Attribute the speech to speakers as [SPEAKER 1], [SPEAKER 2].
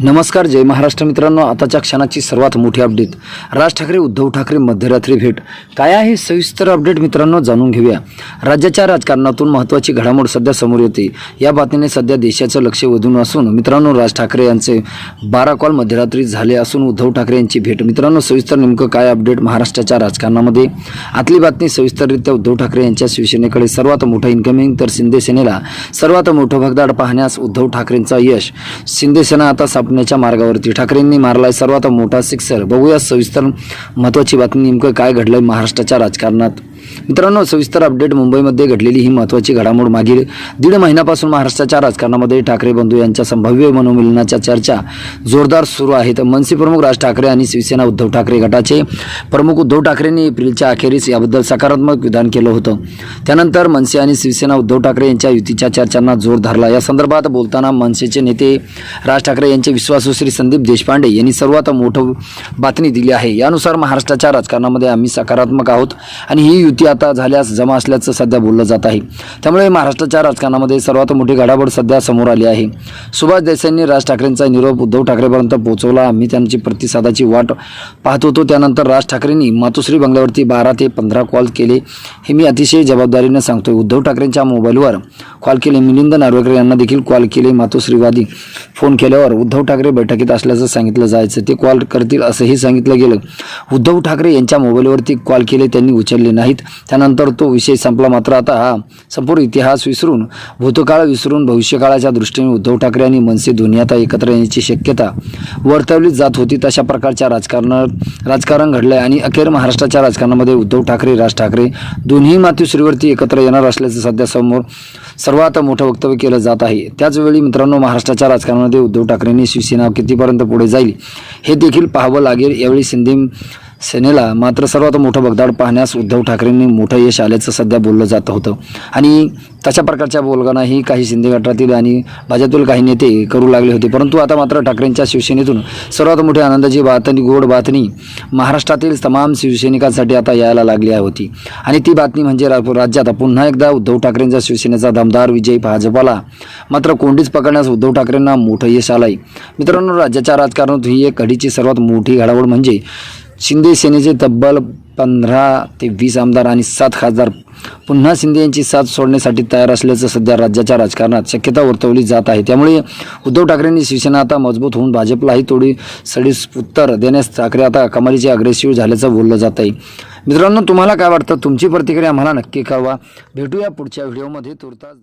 [SPEAKER 1] नमस्कार जय महाराष्ट्र मित्रांनो. आताच्या क्षणाची सर्वात मोठी अपडेट राज ठाकरे उद्धव ठाकरे मध्यरात्री भेट. काय आहे सविस्तर अपडेट मित्रांनो जाणून घेऊया. राज्याच्या राजकारणातून महत्त्वाची घडामोड सध्या समोर येते. या बातमीने सध्या देशाचं लक्ष वेधून असून मित्रांनो राज ठाकरे यांचे बारा कॉल मध्यरात्री झाले असून उद्धव ठाकरे यांची भेट. मित्रांनो सविस्तर नेमकं काय अपडेट महाराष्ट्राच्या राजकारणामध्ये? आतली बातमी सविस्तररित्या उद्धव ठाकरे यांच्या शिवसेनेकडे. सर्वात मोठं इन्कमिंग तर शिंदेसेनेला सर्वात मोठं भगदाड पाहण्यास उद्धव ठाकरेंचा यश. शिंदेसेना आता आता सापण्याच्या मार्गावरती. ठाकरेंनी मारलाय सर्वात मोठा सिक्सर. बघूया सविस्तर महत्त्वाची बातमी नेमकं काय घडलंय महाराष्ट्राच्या राजकारणात. मित्रांनो सविस्तर अपडेट मुंबईमध्ये घडलेली ही महत्त्वाची घडामोड मागील दीड महिन्यापासून महाराष्ट्राच्या राजकारणामध्ये ठाकरे बंधू यांच्या संभाव्य मनोमिलनाच्या चर्चा जोरदार सुरू आहेत. मनसे प्रमुख राज ठाकरे आणि शिवसेना उद्धव ठाकरे गटाचे प्रमुख उद्धव ठाकरेंनी एप्रिलच्या अखेरीस याबद्दल सकारात्मक विधान केलं होतं. त्यानंतर मनसे आणि शिवसेना उद्धव ठाकरे यांच्या युतीच्या चर्चांना जोर धरला. या संदर्भात बोलताना मनसेचे नेते राज ठाकरे यांचे विश्वासू श्री संदीप देशपांडे यांनी सर्वात मोठं बातमी दिली आहे. यानुसार महाराष्ट्राच्या राजकारणामध्ये आम्ही सकारात्मक आहोत आणि ही युती आता झाल्यास जमा असल्याचं सध्या बोललं जात आहे. त्यामुळे महाराष्ट्राच्या राजकारणामध्ये सर्वात मोठी घडामोड सध्या समोर आली आहे. सुभाष देसाईंनी राज ठाकरेंचा निरोप उद्धव ठाकरेपर्यंत पोहोचवला. आम्ही त्यांची प्रतिसादाची वाट पाहत होतो. त्यानंतर राज ठाकरेंनी मातोश्री बंगल्यावरती बारा ते पंधरा कॉल केले. हे मी अतिशय जबाबदारीनं सांगतोय. उद्धव ठाकरेंच्या मोबाईलवर कॉल केले. मिलिंद नार्वेकर यांना देखील कॉल. केले मातोश्रीवादी फोन केल्यावर उद्धव ठाकरे बैठकीत असल्याचं सांगितलं जायचं. ते कॉल करतील असंही सांगितलं गेलं. उद्धव ठाकरे यांच्या मोबाईलवरती कॉल केले. त्यांनी उचलले नाहीत. त्यानंतर तो विषय संपला. मात्र आता हा संपूर्ण इतिहास विसरून भूतकाळ विसरून भविष्यकाळाच्या दृष्टीने उद्धव ठाकरे आणि मनसे दोन्ही आता एकत्र येण्याची शक्यता वर्तवली जात होती. तशा प्रकारच्या राजकारणात राजकारण घडलं आहे आणि अखेर महाराष्ट्राच्या राजकारणामध्ये उद्धव ठाकरे राज ठाकरे दोन्ही मातोश्रीवरती एकत्र येणार असल्याचं सध्या समोर सर्वात मोठं वक्तव्य केलं जात आहे. त्याचवेळी मित्रांनो महाराष्ट्राच्या राजकारणामध्ये उद्धव ठाकरेंनी शिवसेना कितीपर्यंत पुढे जाईल हे देखील पाहावं लागेल. यावेळी शिंदे सेनेला मात्र सर्वात मोठं बगदाड पाहण्यास उद्धव ठाकरेंनी मोठं यश आल्याचं सध्या बोललं जात होतं. आणि तशा प्रकारच्या बोलगानाही काही शिंदे गटातील आणि भाजपतील काही नेते करू लागले होते. परंतु आता मात्र ठाकरेंच्या शिवसेनेतून सर्वात मोठी आनंदाची बातमी गोड बातमी महाराष्ट्रातील तमाम शिवसैनिकांसाठी आता यायला लागली आहे होती. आणि ती बातमी म्हणजे राज्यात पुन्हा एकदा उद्धव ठाकरेंच्या शिवसेनेचा दमदार विजय भाजपाला मात्र कोंडीच पकडण्यास उद्धव ठाकरेंना मोठं यश आलंय. मित्रांनो राज्याच्या राजकारणात ही एक घडीची सर्वात मोठी घडामोड म्हणजे शिंदे सेनेचे तब्बल पंधरा ते वीस आमदार आणि सात खासदार पुन्हा शिंदे यांची साथ सोडण्यासाठी तयार असल्याचं सध्या राज्याच्या राजकारणात शक्यता वर्तवली जात आहे. त्यामुळे उद्धव ठाकरेंनी शिवसेना आता मजबूत होऊन भाजपलाही थोडी सडीस उत्तर देण्यास ठाकरे आता कमालीचे अग्रेसिव्ह झाल्याचं बोललं जात आहे. मित्रांनो तुम्हाला काय वाटतं? तुमची प्रतिक्रिया आम्हाला नक्की कळवा. भेटूया पुढच्या व्हिडिओमध्ये. तुर्तास